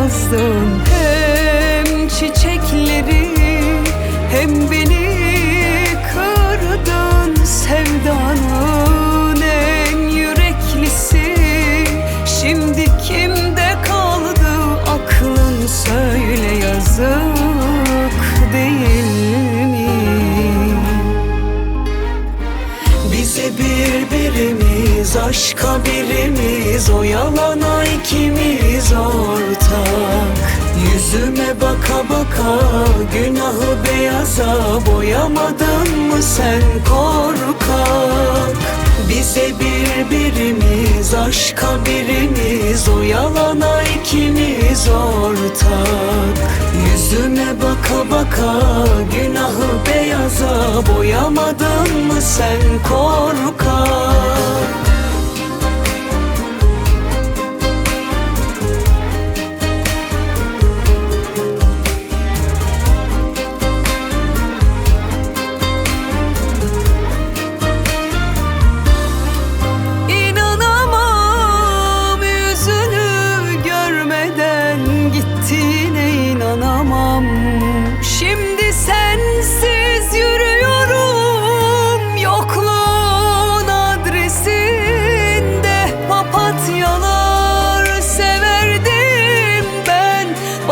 yapmazdın Hem çiçekleri hem beni kırdın Sevdanın en yüreklisi. Şimdi kimde kaldı aklın? Söyle yazık değil mi? Bize birbirimiz aşka birimiz O yalana ikimiz Baka baka günahı beyaza Boyamadın mı sen korkak? Bize birbirimiz aşka birimiz O yalana ikimiz ortak. Yüzüme baka baka günahı beyaza Boyamadın mı sen korkak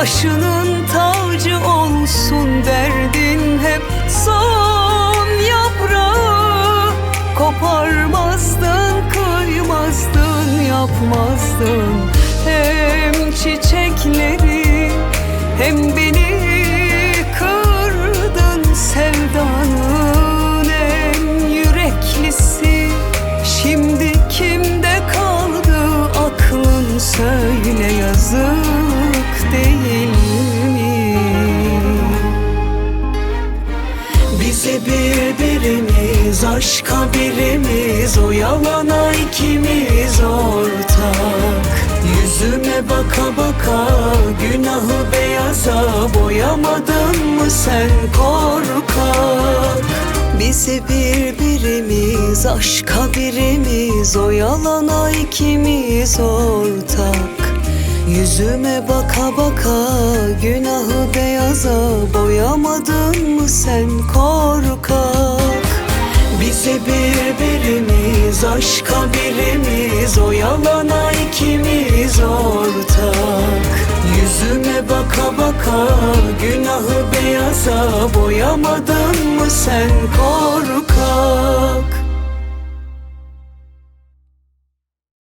başının tacı olsun derdin hep son yaprağı. Koparmazdın, kıymazdın, yapmazdın. Hem çiçekleri hem beni birbirimiz aşka birimiz O yalana ikimiz ortak. Yüzüme baka baka günahı beyaza Boyamadın mı sen korkak? Bize birbirimiz aşka birimiz O yalana ikimiz ortak. Yüzüme baka baka günahı beyaza Boyamadın mı sen korkak birbirimiz aşka birimiz O yalana ikimiz ortak. Yüzüme baka baka günahı beyaza Boyamadın mı sen? Korkak